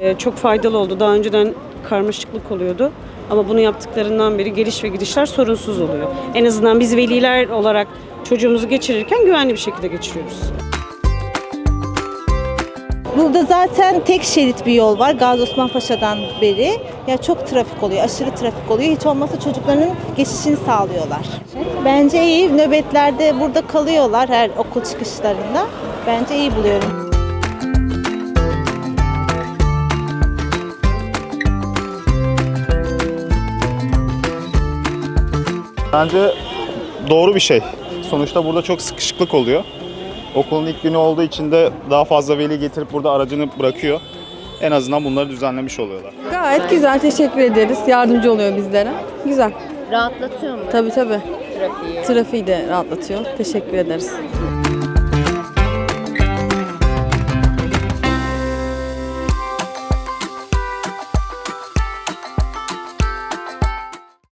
E, Çok faydalı oldu. Daha önceden karmaşıklık oluyordu. Ama bunu yaptıklarından beri geliş ve gidişler sorunsuz oluyor. En azından biz veliler olarak çocuğumuzu geçirirken güvenli bir şekilde geçiriyoruz. Burada zaten tek şerit bir yol var Gazi Osman Paşa'dan beri. Ya çok trafik oluyor, aşırı trafik oluyor. Hiç olmazsa çocukların geçişini sağlıyorlar. Bence iyi. Nöbetlerde burada kalıyorlar her okul çıkışlarında. Bence iyi buluyorum. Bence doğru bir şey. Sonuçta burada çok sıkışıklık oluyor. Okulun ilk günü olduğu için de daha fazla veli getirip burada aracını bırakıyor. En azından bunları düzenlemiş oluyorlar. Gayet güzel, teşekkür ederiz. Yardımcı oluyor bizlere. Güzel. Rahatlatıyor mu Tabii tabii. trafiği? Trafiği de rahatlatıyor. Teşekkür ederiz.